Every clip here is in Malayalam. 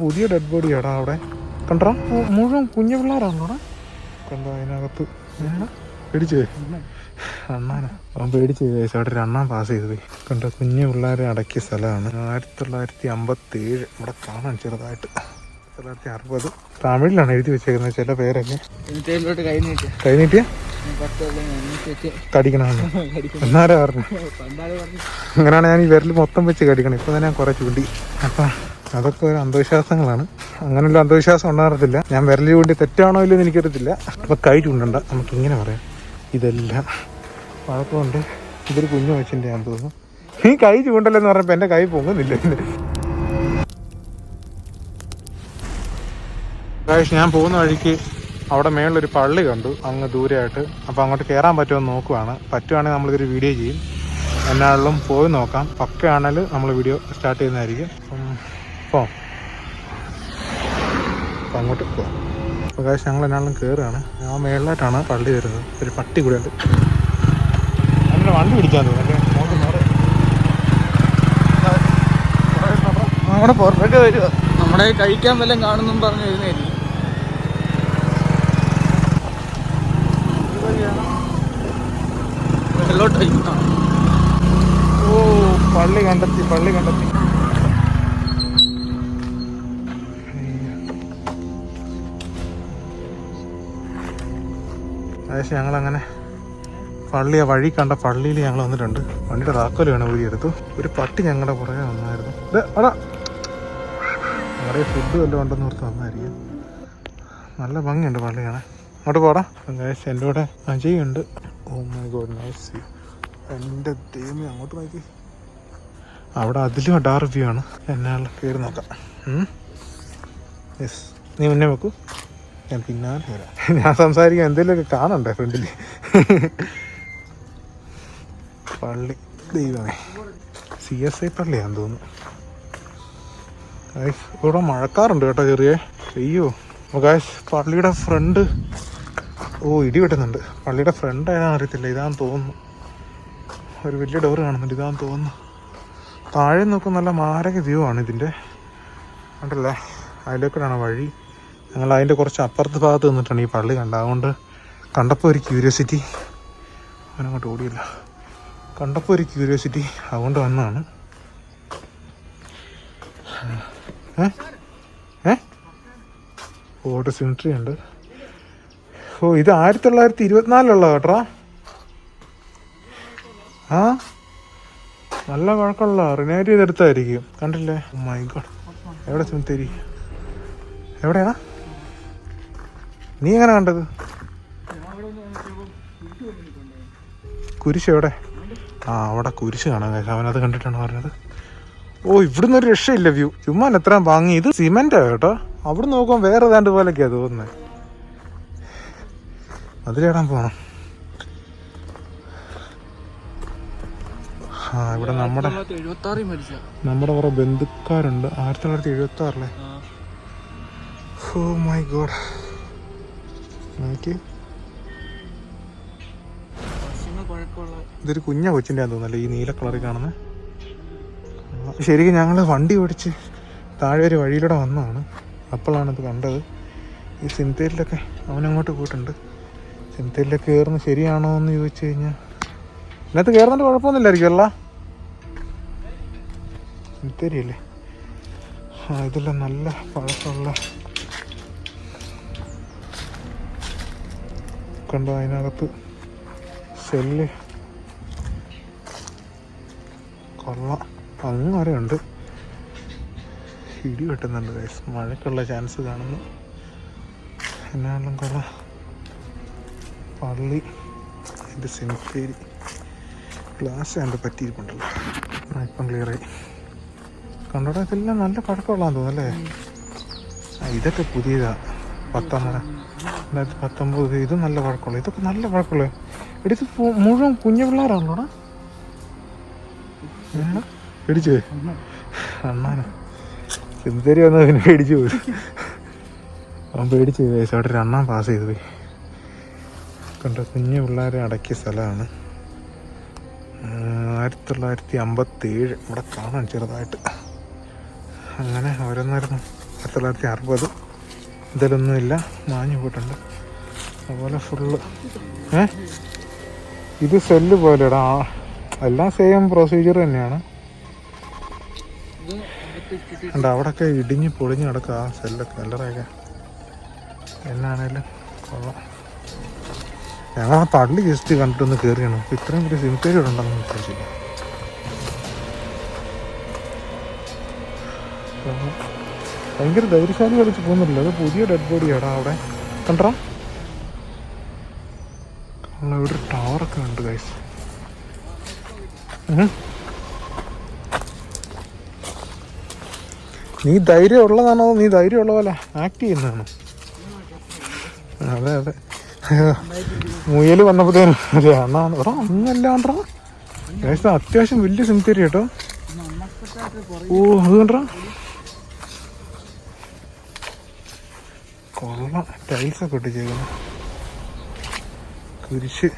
പുതിയ ഡെഡ് ബോഡിയാടാ അവിടെ. കണ്ടോ? മുഴുവൻ കുഞ്ഞു പിള്ളേരാണോടാ? കണ്ടോ അതിനകത്ത്? പേടിച്ചേ അണ്ണാനാ. അവൻ പേടിച്ച് കഴിച്ചു അവിടെ ഒരു അണ്ണാൻ പാസ് ചെയ്ത് പോയി കണ്ടോ? കുഞ്ഞു പിള്ളേരെ അടക്കിയ സ്ഥലമാണ്. ആയിരത്തി തൊള്ളായിരത്തി അമ്പത്തി ഏഴ് ഇവിടെ കാണാൻ ചെറുതായിട്ട്. തൊള്ളായിരത്തി അറുപത് തമിഴിലാണ് എഴുതി വെച്ചേക്കുന്നത് ചില പേരൊക്കെ കൈ നീട്ടി. കൈ നീട്ടിയ? കടിക്കണമെന്ന് എന്നാരാ പറഞ്ഞു? അങ്ങനെയാണ് ഞാൻ ഈ വിരൽ മൊത്തം വെച്ച് കടിക്കണം. ഇപ്പൊ തന്നെ ഞാൻ കുറെ ചൂണ്ടി. അപ്പൊ അതൊക്കെ ഒരു അന്ധവിശ്വാസങ്ങളാണ്. അങ്ങനെയുള്ള അന്ധവിശ്വാസം ഉണ്ടാകത്തില്ല. ഞാൻ വിരൽ ചൂണ്ടി തെറ്റാണോ ഇല്ലെന്ന് എനിക്കറിയത്തില്ല. അപ്പൊ കൈ ചൂണ്ടണ്ട. നമുക്ക് ഇങ്ങനെ പറയാം. ഇതെല്ലാം വഴക്കമുണ്ട് ഇതൊരു കുഞ്ഞു വെച്ചിന്റെ ഞാൻ തോന്നുന്നു. ഈ കൈ ചൂണ്ടല്ലെന്ന് പറഞ്ഞപ്പോ എന്റെ കൈ പൊങ്ങുന്നില്ല. ഞാൻ പോകുന്ന വഴിക്ക് അവിടെ മേളിലൊരു പള്ളി കണ്ടു. അങ്ങ് ദൂരെയായിട്ട്. അപ്പോൾ അങ്ങോട്ട് കയറാൻ പറ്റുമോ എന്ന് നോക്കുവാണ്. പറ്റുവാണെങ്കിൽ നമ്മളിതൊരു വീഡിയോ ചെയ്യും. എന്നാളിലും പോയി നോക്കാം. പക്കയാണെങ്കിൽ നമ്മൾ വീഡിയോ സ്റ്റാർട്ട് ചെയ്യുന്നതായിരിക്കും. പോം. അപ്പം അങ്ങോട്ട് പോവാം അപ്പോൾ കാശ് ഞങ്ങൾ എന്നാലും കയറുകയാണ് ആ മേളിലായിട്ടാണ് പള്ളി വരുന്നത്. ഒരു പട്ടി കൂടെ ഉണ്ട്. അങ്ങനെ വണ്ടി പിടിക്കാൻ തോന്നുന്നു അല്ലേ നമുക്ക് നേരെ. നമ്മുടെ പുറത്തൊക്കെ വരുക നമ്മുടെ കഴിക്കാൻ വല്ലതും കാണുന്നു പറഞ്ഞു വരുന്നതായിരിക്കും വെള്ളോട്ടായിരിക്കും ആ. ഓ പള്ളി കണ്ടെത്തി പള്ളി കണ്ടെത്തി. ഏകദേശം ഞങ്ങളങ്ങനെ പള്ളി ആ വഴി കണ്ട പള്ളിയിൽ ഞങ്ങൾ വന്നിട്ടുണ്ട്. വണ്ടിയുടെ താക്കോൽ വേണം ഊരി എടുത്തു. ഒരു പട്ടി ഞങ്ങളുടെ പുറകെ വന്നായിരുന്നു. അടാ അവിടെ ഫുഡ് വല്ലതും ഉണ്ടെന്ന് ഓർത്ത് വന്നായിരിക്കും. നല്ല ഭംഗിയുണ്ട് പള്ളി കാണാൻ. അങ്ങോട്ട് പോടാ. ഏകദേശം എന്റെ കൂടെ അജയുണ്ട് ഓ മൈ ഗോഡ് എന്റെ ദൈവമേ അങ്ങോട്ട് നോക്കി. അവിടെ അതിലും അഡാർ വ്യൂ ആണ്. എന്നാൽ കയറി നോക്കാം. യെസ് നീ മുന്നേ വെക്കൂ. ഞാൻ പിന്നാലെ വരാം. ഞാൻ സംസാരിക്കാൻ എന്തെങ്കിലുമൊക്കെ കാണണ്ടേ ഫ്രണ്ടിൽ പള്ളി. ദൈവമേ. സി എസ് ഐ പള്ളിയാന്ന് തോന്നുന്നു. ഇവിടെ മഴക്കാറുണ്ട് കേട്ടോ ചെറിയ. അയ്യോ. ഗായ്സ് പള്ളിയുടെ ഫ്രണ്ട് ഓ ഇടി വെട്ടുന്നുണ്ട്. പള്ളിയുടെ ഫ്രണ്ട് ഏതാണെന്ന് അറിയത്തില്ല. ഇതാന്ന് തോന്നുന്നു. ഒരു വലിയ ഡോർ കാണുന്നുണ്ട്. ഇതാന്ന് തോന്നുന്നു. താഴെ നോക്കും നല്ല മാരക വ്യൂ ആണ് ഇതിന്റെ. ഉണ്ടല്ലേ അതിലേക്കൂടാണ് വഴി. ഞങ്ങൾ അതിന്റെ കുറച്ച് അപ്പുറത്ത് ഭാഗത്ത് നിന്നിട്ടാണ് ഈ പള്ളി കണ്ടത്. അതുകൊണ്ട് കണ്ടപ്പോൾ ഒരു ക്യൂരിയോസിറ്റി അവനങ്ങോട്ട് ഓടിയില്ല. കണ്ടപ്പോൾ ഒരു ക്യൂരിയോസിറ്റി അതുകൊണ്ട് വന്നതാണ്. ഏ? ഓട്ട് സിമിട്രി ഉണ്ട്. ഓ ഇത് ആയിരത്തി തൊള്ളായിരത്തി ഇരുപത്തിനാലിലുള്ള കേട്ടോ. ആ? നല്ല കുഴക്കമുള്ള റിനേറ്റ് ചെയ്തെടുത്തായിരിക്കും കണ്ടില്ലേ? മൈ ഗോഡ് എവിടെ സിമിത്തേരി എവിടെയാ? നീ എങ്ങനെ കണ്ടത്? കുരിശ് എവിടെ? ആ അവിടെ കുരിശ് കാണാൻ കഴിച്ചു അവനത് കണ്ടിട്ടാണ് പറഞ്ഞത്? ഓ ഇവിടുന്ന് ഒരു രക്ഷയില്ല വ്യൂ. ചുമ്മാൻ എത്ര വാങ്ങി. ഇത് സിമെന്റാ കേട്ടോ. അവിടെ നോക്കുമ്പോൾ വേറെ ഏതാണ്ട് പോലെയൊക്കെയാ തോന്നുന്നത് അതിലേടാൻ പോണം. ആ ഇവിടെ നമ്മുടെ നമ്മുടെ കുറെ ബന്ധുക്കാരുണ്ട്. ആയിരത്തി തൊള്ളായിരത്തി എഴുപത്തി ആറിലെ ഓ മൈ ഗോഡ് നോക്കി. ഇതൊരു കുഞ്ഞ കൊച്ചിന്റെ തോന്നല്ലേ ഈ നീല കളറിൽ കാണുന്നത് ശരിക്കും ഞങ്ങൾ വണ്ടി ഓടിച്ച് താഴെ ഒരു വഴിയിലൂടെ വന്നതാണ്. അപ്പോഴാണ് ഇത് കണ്ടത്. ഈ സിംതേരിലൊക്കെ അവനങ്ങോട്ട് പോയിട്ടുണ്ട്. സിംതേരിലൊക്കെ കയറുന്നത് ശരിയാണോ എന്ന് ചോദിച്ചു കഴിഞ്ഞാൽ ഇതിനകത്ത് കയറുന്നുണ്ട് കുഴപ്പമൊന്നുമില്ലായിരിക്കും അല്ല? സിന്തേരിയല്ലേ? ഇതെല്ലാം നല്ല പഴക്കമുള്ള കണ്ടോ അതിനകത്ത് സെല്ല് കൊള്ള. അങ്ങ് ഉണ്ട്. ഇടി വെട്ടുന്നുണ്ട് ഗൈസ് മഴയ്ക്കുള്ള ചാൻസ് കാണുന്നു. എന്നാലും കൊള്ള. പള്ളി. അതിന്റെ സെമിത്തേരി ഗ്ലാസ് എന്റെ പറ്റിയിരിപ്പുണ്ടല്ലോ. ഇപ്പം ക്ലിയറായി കണ്ടോടാ ഇതെല്ലാം നല്ല പഴക്കമുള്ളതാന്ന് തോന്നുന്നല്ലേ ഇതൊക്കെ പുതിയതാ. പത്തൊന്നര രണ്ടായിരത്തി പത്തൊമ്പത് ഇത് നല്ല വഴക്കമുള്ള ഇതൊക്കെ നല്ല വഴക്കമുള്ള. എടുത്ത് മുഴുവൻ കുഞ്ഞു പിള്ളേരാണല്ലോടാ ഏടാ? പേടിച്ചേ? അണ്ണാന ചെന്തേരി വന്ന പിന്നെ പേടിച്ചു പോയി. അവൻ പേടിച്ചു പോയി. അവിടെ ഒരു അണ്ണാൻ പാസ് ചെയ്തു പോയി. കണ്ട കുഞ്ഞു പിള്ളേരെ അടക്കിയ സ്ഥലമാണ്. ആയിരത്തി തൊള്ളായിരത്തി അമ്പത്തി ഏഴ് ഇവിടെ കാണാൻ ചെറുതായിട്ട്. അങ്ങനെ ഓരോന്നായിരുന്നു ആയിരത്തി തൊള്ളായിരത്തി അറുപത് ഇതിലൊന്നുമില്ല മാഞ്ഞു പോയിട്ടുണ്ട്. അതുപോലെ ഫുള്ള് ഏ? ഇത് സെല്ല് പോലെടാ. എല്ലാം സെയിം പ്രൊസീജിയർ തന്നെയാണ്. ഉണ്ട് അവിടെയൊക്കെ ഇടിഞ്ഞ് പൊളിഞ്ഞ് കിടക്കുക ആ സെല്ലൊക്കെ എല്ലറയൊക്കെ എന്നാണേലും കൊള്ളാം. ഞങ്ങൾ ആ പള്ളി ജസ്റ്റ് കണ്ടിട്ടൊന്ന് കയറിയാണ് ഇത്രയും വലിയ സിമിത്തേരി ഇവിടെ ഉണ്ടെന്ന് വിശ്വസിച്ചില്ല. ഭയങ്കര ധൈര്യശാലി കളിച്ച് പോകുന്നില്ല അത് പുതിയ ഡെഡ് ബോഡിയാടാ അവിടെ. കണ്ടോ? ഇവിടെ ഒരു ടവറൊക്കെ ഉണ്ട് ഗൈസ് നീ ധൈര്യം ഉള്ളതാണോ? നീ ധൈര്യം ഉള്ള പോലെ ആക്ട് ചെയ്യുന്നതാണോ? അതെ അതെ. മുയൽ വന്നപ്പോഴത്തേനും അതെ അണ്ണാ ഗൈസ് അത്യാവശ്യം വലിയ സിമിത്തേരി കേട്ടോ ഓ അത് കണ്ടാ? കൊള്ളാം ടൈൽസ് ഒക്കെ ഇട്ടിച്ചേക്കുന്നു കുരിശ്.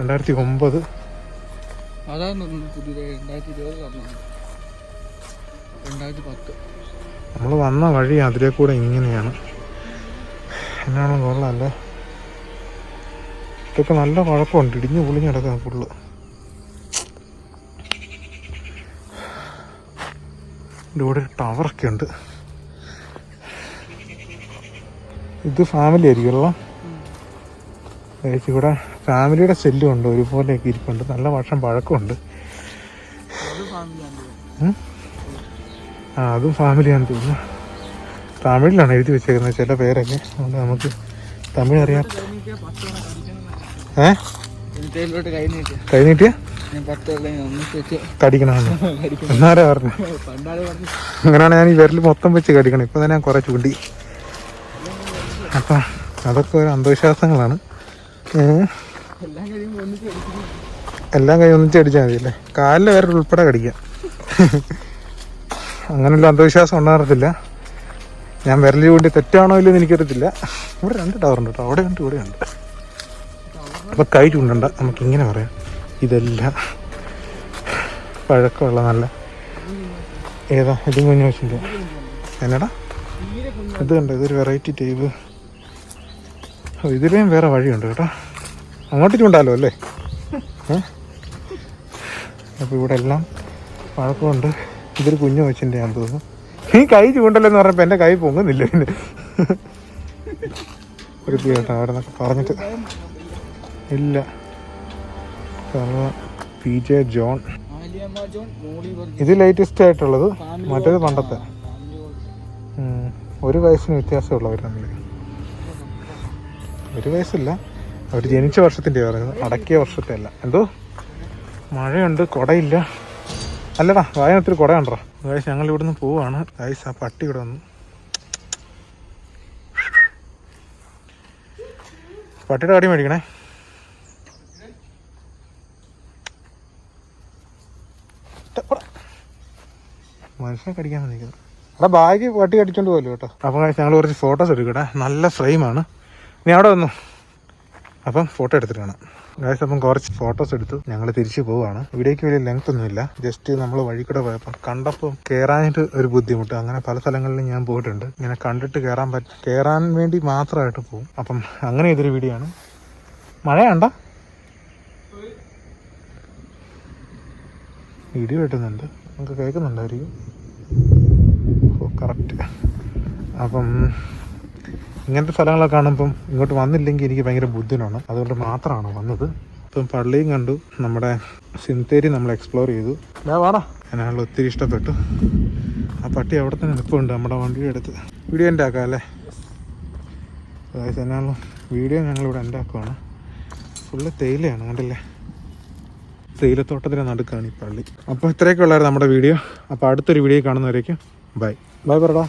രണ്ടായിരത്തി ഒമ്പത്. നമ്മൾ വന്ന വഴി അതിലെ കൂടെ ഇങ്ങനെയാണ്. എന്നാണ് കൊള്ളാല്ലേ? ഇതൊക്കെ നല്ല കുഴപ്പമുണ്ട്. ഇടിഞ്ഞു പൊളിഞ്ഞ് ഫുള്ള്. ഇവിടെ ഒരു ടവറൊക്കെ ഉണ്ട്. ഇത് ഫാമിലി ആയിരിക്കുമല്ലോ ഇവിടെ ഫാമിലിയുടെ സെല്ലും ഉണ്ട് ഒരുപോലെയൊക്കെ ഇരിപ്പുണ്ട്. നല്ല വർഷം പഴക്കമുണ്ട്? ആ അതും ഫാമിലിയാണെന്ന് തോന്നുന്നു. തമിഴിലാണ് എഴുതി വെച്ചേക്കുന്നത് ചില പേരൊക്കെ. അതുകൊണ്ട് നമുക്ക് തമിഴ് അറിയാം ഏ? കൈ നീട്ടിയ കടിക്കണമെന്ന് എന്നാരാ പറഞ്ഞു? അങ്ങനെയാണ് ഞാൻ ഈ വിരൽ മൊത്തം വെച്ച് കടിക്കണം. ഇപ്പം തന്നെ ഞാൻ കുറേ ചൂണ്ടി. അപ്പം അതൊക്കെ ഒരു അന്ധവിശ്വാസങ്ങളാണ്. എല്ലാം കൈ ഒന്നിച്ച് അടിച്ചാൽ മതിയല്ലേ കാലിലെ വിരൽ ഉൾപ്പെടെ കടിക്കാം. അങ്ങനെയുള്ള അന്ധവിശ്വാസം ഉണ്ടാകത്തില്ല. ഞാൻ വിരൽ ചൂണ്ടി തെറ്റാണോ ഇല്ലെന്ന് എനിക്കറിയത്തില്ല. ഇവിടെ രണ്ട് ടവർ ഉണ്ട് കേട്ടോ. അവിടെ ഉണ്ട് ഇവിടെ ഉണ്ട്. അപ്പൊ കൈ ചൂണ്ടണ്ട. നമുക്ക് ഇങ്ങനെ പറയാം. ഇതെല്ലാം പഴക്കമുള്ള നല്ല ഏതാ? ഇതും കുഞ്ഞു വെച്ചിന്റെ എന്നടാ? ഇത് കണ്ടോ? ഇതൊരു വെറൈറ്റി ടൈപ്പ് ഇതിലേയും വേറെ വഴിയുണ്ട് കേട്ടോ. അങ്ങോട്ട് ചൂണ്ടാലോ അല്ലേ? അപ്പം ഇവിടെ എല്ലാം പഴക്കമുണ്ട്. ഇതൊരു കുഞ്ഞു വെച്ചിന്റെ ഞാൻ തോന്നുന്നു. ഈ കൈ ചൂണ്ടല്ലെന്ന് പറഞ്ഞപ്പോൾ എന്റെ കൈ പൊങ്ങുന്നില്ല പിന്നെ. ഒരു കേട്ടോ അവിടെ നിന്നൊക്കെ പറഞ്ഞിട്ട്. ഇല്ല. പി ജെ ജോൺ ഇത് ലേറ്റസ്റ്റ് ആയിട്ടുള്ളത്. മറ്റേത് പണ്ടത്തെ. ഒരു വയസ്സിന് വ്യത്യാസമുള്ളവർ തമ്മിൽ ഒരു വയസ്സില്ല. അവർ ജനിച്ച വർഷത്തിന്റെ പറയുന്നത്. അടക്കിയ വർഷത്തെ അല്ല. എന്തോ? മഴയുണ്ട് കുടയില്ല. അല്ലടാ വായനത്തിൽ കുടയുണ്ടോ? ഗായ്സ് ഞങ്ങൾ ഇവിടുന്ന് പോവാണ്. ഗായ്സ് ആ പട്ടി ഇവിടെ വന്നു. പട്ടിയുടെ കടി മേടിക്കണേ. മനുഷ്യനെ കടിക്കാൻ വന്നിരിക്കുന്നു അവിടെ ബാഗ് വട്ടി കടിച്ചോണ്ട് പോലും കേട്ടോ. അപ്പം ഞങ്ങൾ കുറച്ച് ഫോട്ടോസ് എടുക്കട്ടെ. നല്ല ഫ്രെയിമാണ് ഇനി അവിടെ വന്നു. അപ്പം ഫോട്ടോ എടുത്തിട്ട് കാണാം ഗായ്സ് അപ്പം കുറച്ച് ഫോട്ടോസ് എടുത്തു. ഞങ്ങൾ തിരിച്ചു പോവാണ്. ഇവിടേക്ക് വലിയ ലെങ്ത് ഒന്നുമില്ല ജസ്റ്റ് നമ്മൾ വഴി കൂടെ പോയപ്പം കണ്ടപ്പം കയറാനായിട്ട് ഒരു ബുദ്ധിമുട്ട്. അങ്ങനെ പല സ്ഥലങ്ങളിലും ഞാൻ പോയിട്ടുണ്ട്. ഇങ്ങനെ കണ്ടിട്ട് കയറാൻ പറ്റ കയറാൻ വേണ്ടി മാത്രമായിട്ട് പോകും അപ്പം അങ്ങനെ ഇതൊരു വീഡിയോ ആണ്. മഴയുണ്ട? ഇടി വെട്ടുന്നുണ്ട് നമുക്ക് കേൾക്കുന്നുണ്ടായിരിക്കും. ഓ കറക്റ്റ് അപ്പം ഇങ്ങനത്തെ സ്ഥലങ്ങളൊക്കെ കാണുമ്പം ഇങ്ങോട്ട് വന്നില്ലെങ്കിൽ എനിക്ക് ഭയങ്കര ബുദ്ധിമുട്ടാണ്. അതുകൊണ്ട് മാത്രമാണ് വന്നത്. ഇപ്പം പള്ളിയും കണ്ടു. നമ്മുടെ സിന്തേരി നമ്മൾ എക്സ്പ്ലോർ ചെയ്തു. വാടാ. എന്നെ ഒത്തിരി ഇഷ്ടപ്പെട്ടു. ആ പട്ടി അവിടെ തന്നെ നിൽപ്പുണ്ട് നമ്മുടെ വണ്ടിയുടെ അടുത്ത്. വീഡിയോ എന്റെ ആക്കാം അല്ലേ? അതായത് എന്നാണല്ലോ വീഡിയോ ഞങ്ങളിവിടെ എന്റെ ആക്കുവാണ്. ഫുള്ള് തേയിലയാണ് കണ്ടില്ലേ? തേയിലത്തോട്ടത്തിന്റെ നടുക്കാണ് ഈ പള്ളി. അപ്പോൾ ഇത്രയൊക്കെ ഉള്ളായിരുന്നു നമ്മുടെ വീഡിയോ. അപ്പോൾ അടുത്തൊരു വീഡിയോ കാണുന്നവരേക്കും ബൈ. ബൈ പറടാ.